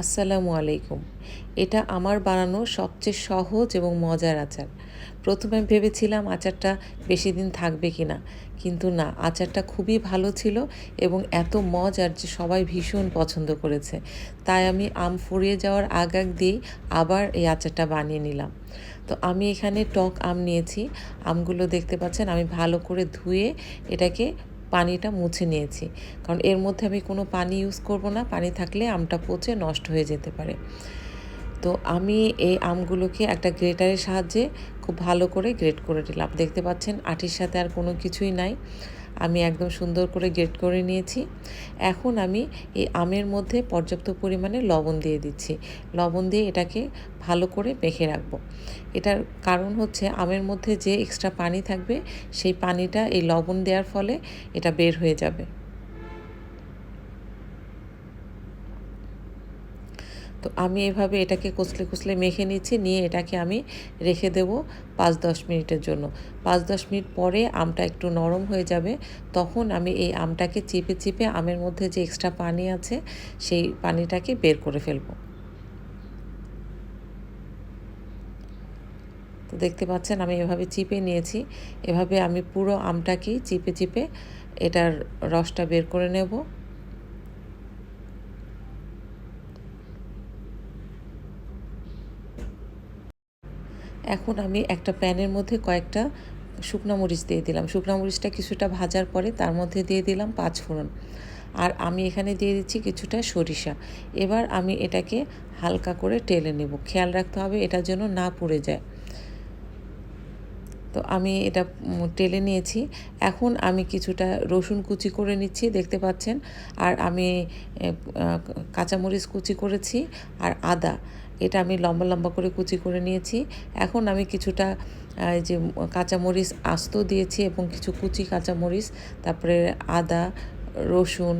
আসসালামু আলাইকুম। এটা আমার বানানো সবচেয়ে সহজ এবং মজার আচার। প্রথমে ভেবেছিলাম আচারটা বেশি দিন থাকবে কি না কিন্তু না, আচারটা খুবই ভালো ছিল এবং এত মজার যে সবাই ভীষণ পছন্দ করেছে। তাই আমি আম ফুরিয়ে যাওয়ার আগ আগ দিয়েই আবার এই আচারটা বানিয়ে নিলাম। তো আমি এখানে টক আম নিয়েছি। আমগুলো দেখতে পাচ্ছেন, আমি ভালো করে ধুয়ে এটাকে পানিটা মুছে নিয়েছি। কারণ এর মধ্যে আমি কোনো পানি ইউজ করব না। পানি থাকলে আমটা পচে নষ্ট হয়ে যেতে পারে। তো আমি এই আমগুলোকে একটা গ্রেটারের সাহায্যে খুব ভালো করে গ্রেট করে দিলাম দেখতে পাচ্ছেন আটির সাথে আর কোনো কিছুই নাই। আমি একদম সুন্দর করে গ্রেট করে নিয়েছি। এখন আমি এই আমের মধ্যে পর্যাপ্ত পরিমাণে লবণ দিয়ে দিচ্ছি। লবণ দিয়ে এটাকে ভালো করে মেখে রাখব। এটার কারণ হচ্ছে আমের মধ্যে যে এক্সট্রা পানি থাকবে, সেই পানিটা এই লবণ দেওয়ার ফলে এটা বের হয়ে যাবে। তো আমি এভাবে এটাকে কচলে কুচলে মেখে নিচ্ছি, নিয়ে এটাকে আমি রেখে দেব পাঁচ দশ মিনিটের জন্য। পাঁচ দশ মিনিট পরে আমটা একটু নরম হয়ে যাবে, তখন আমি এই আমটাকে চিপে চিপে আমের মধ্যে যে এক্সট্রা পানি আছে, সেই পানিটাকে বের করে ফেলব। তো দেখতে পাচ্ছেন আমি এভাবে চিপে নিয়েছি। এভাবে আমি পুরো আমটাকেই চিপে চিপে এটার রসটা বের করে নেব। এখন আমি একটা প্যানের মধ্যে কয়েকটা শুকনো মরিচ দিয়ে দিলাম। শুকনো মরিচটা কিছুটা ভাজার পরে তার মধ্যে দিয়ে দিলাম পাঁচ ফোড়ন। আর আমি এখানে দিয়ে দিচ্ছি কিছুটা সরিষা। এবার আমি এটাকে হালকা করে টেলে নেব। খেয়াল রাখতে হবে এটা যেন না পুড়ে যায়। তো আমি এটা টেলে নিয়েছি। এখন আমি কিছুটা রসুন কুচি করে নিচ্ছি, দেখতে পাচ্ছেন। আর আমি কাঁচামরিচ কুচি করেছি। আর আদা। এটা আমি লম্বা লম্বা করে কুচি করে নিয়েছি। এখন আমি কিছুটা যে কাঁচামরিচ আস্ত দিয়েছি এবং কিছু কুচি কাঁচামরিচ, তারপরে আদা, রসুন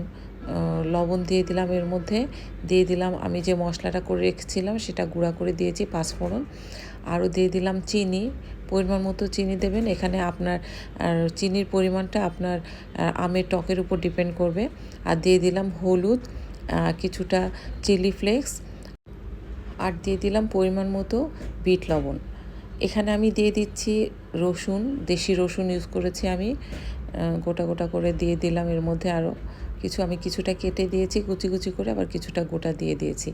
লবণ দিয়ে দিলাম এর মধ্যে। দিয়ে দিলাম আমি যে মশলাটা করে রেখেছিলাম সেটা গুঁড়া করে দিয়েছি পাঁচফোড়ন। আরও দিয়ে দিলাম চিনি, পরিমাণ মতো চিনি দেবেন। এখানে আপনার চিনির পরিমাণটা আপনার আমের টকের উপর ডিপেন্ড করবে। আর দিয়ে দিলাম হলুদ কিছুটা চিলি ফ্লেক্স আর দিয়ে দিলাম পরিমাণ মতো বিট লবণ। এখানে আমি দিয়ে দিচ্ছি রসুন, দেশি রসুন ইউজ করেছি আমি। গোটা গোটা করে দিয়ে দিলাম। এর মধ্যে আরও কিছু, আমি কিছুটা কেটে দিয়েছি, কুচি কুচি করে আবার কিছুটা গোটা দিয়ে দিয়েছি।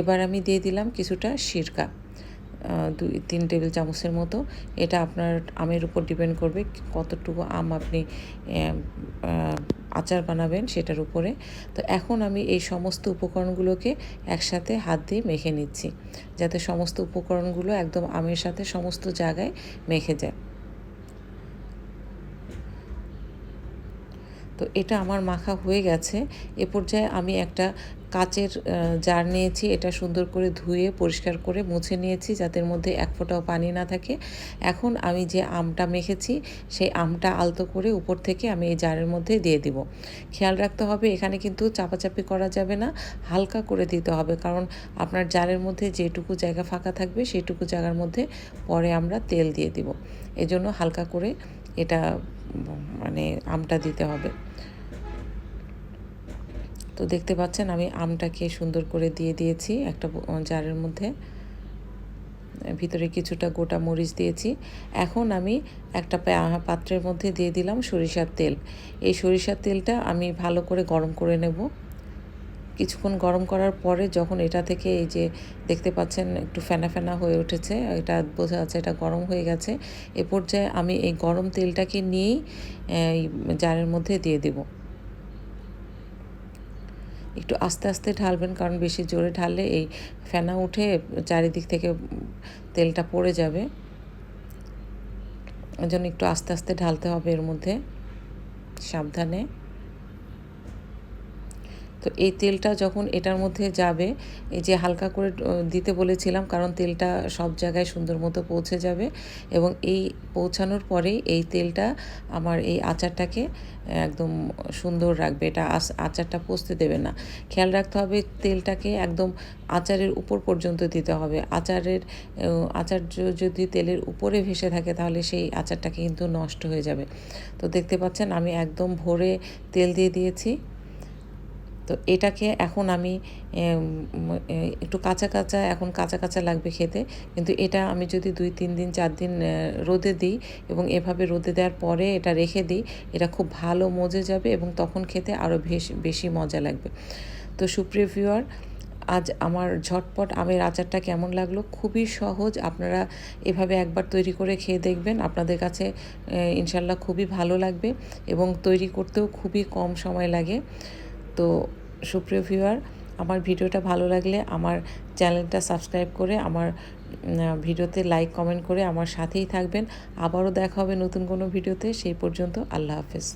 এবার আমি দিয়ে দিলাম কিছুটা সিরকা। দুই, তিন টেবিল চামচের মতো। এটা আপনার আমের উপর ডিপেন্ড করবে কতটুকু আম আপনি আচার বানাবেন সেটার উপরে। তো এখন আমি এই সমস্ত উপকরণগুলোকে একসাথে হাত দিয়ে মেখে নিচ্ছি, যাতে সমস্ত উপকরণগুলো একদম আমের সাথে সমস্ত জায়গায় মেখে যায়। তো এটা আমার মাখা হয়ে গেছে। এ পর্যায়ে আমি একটা কাচের জার নিয়েছি, এটা সুন্দর করে ধুয়ে, পরিষ্কার করে মুছে নিয়েছি যাতে মধ্যে এক ফোঁটাও পানি না থাকে। এখন আমি যে আমটা মেখেছি, সেই আমটা আলতো করে উপর থেকে আমি এই জারের মধ্যে দিয়ে দিব। খেয়াল রাখতে হবে, এখানে কিন্তু চাপাচাপি করা যাবে না, হালকা করে দিতে হবে। কারণ আপনার জারের মধ্যে যেটুকু জায়গা ফাঁকা থাকবে, সেটুকু জায়গার মধ্যে পরে আমরা তেল দিয়ে দিব। এজন্য হালকা করে এটা মানে আমটা দিতে হবে। তো দেখতে পাচ্ছেন আমি আমটাকে সুন্দর করে দিয়ে দিয়েছি একটা জারের মধ্যে। ভিতরে কিছুটা গোটা মরিচ দিয়েছি। এখন আমি একটা পাত্রের মধ্যে দিয়ে দিলাম সরিষার তেল। এই সরিষার তেলটা আমি ভালো করে গরম করে নেব। কিছুক্ষণ গরম করার পরে যখন এটা থেকে এই যে দেখতে পাচ্ছেন একটু ফেনা ফেনা হয়ে উঠেছে, এটা বোঝা যাচ্ছে এটা গরম হয়ে গেছে, এ পর্যায়ে আমি এই গরম তেলটাকে নিয়েই জারের মধ্যে দিয়ে দেবো। একটু আস্তে আস্তে ঢালবেন, কারণ বেশি জোরে ঢাললে এই ফেনা উঠে চারিদিক থেকে তেলটা পড়ে যাবে। ওই জন্য একটু আস্তে আস্তে ঢালতে হবে এর মধ্যে, সাবধানে। তো এই তেলটা যখন এটার মধ্যে যাবে, এই যে হালকা করে দিতে বলেছিলাম, কারণ তেলটা সব জায়গায় সুন্দর মতো পৌঁছে যাবে এবং এই পৌঁছানোর পরেই এই তেলটা আমার এই আচারটাকে একদম সুন্দর রাখবে। এটা আচারটা পচতে দেবে না। খেয়াল রাখতে হবে তেলটাকে একদম আচারের উপর পর্যন্ত দিতে হবে। আচারের আচার যদি তেলের উপরে ভেসে থাকে, তাহলে সেই আচারটাকে কিন্তু নষ্ট হয়ে যাবে। তো দেখতে পাচ্ছেন, আমি একদম ভরে তেল দিয়ে দিয়েছি। তো এটাকে এখন আমি একটু কাঁচা কাঁচা, এখন কাঁচা কাঁচা লাগবে খেতে। কিন্তু এটা আমি যদি দুই, তিন দিন, চার দিন রোদে দিই এবং এভাবে রোদে দেওয়ার পরে এটা রেখে দিই, এটা খুব ভালো মজে যাবে এবং তখন খেতে আরও বেশ, বেশি মজা লাগবে। তো সুপ্রিয় ভিউয়ার, আজ আমার ঝটপট আমের আচারটা কেমন লাগল? খুবই সহজ, আপনারা এভাবে একবার তৈরি করে খেয়ে দেখবেন। আপনাদের কাছে ইনশাল্লাহ খুবই ভালো লাগবে এবং তৈরি করতেও খুবই কম সময় লাগে। তো সুপ্রিয় ভিউয়ার আমার ভিডিওটা ভালো লাগলে আমার চ্যানেলটা সাবস্ক্রাইব করে, আমার ভিডিওতে লাইক কমেন্ট করে আমার সাথেই থাকবেন। আবারও দেখা হবে নতুন কোনো ভিডিওতে, সেই পর্যন্ত আল্লাহ হাফেজ।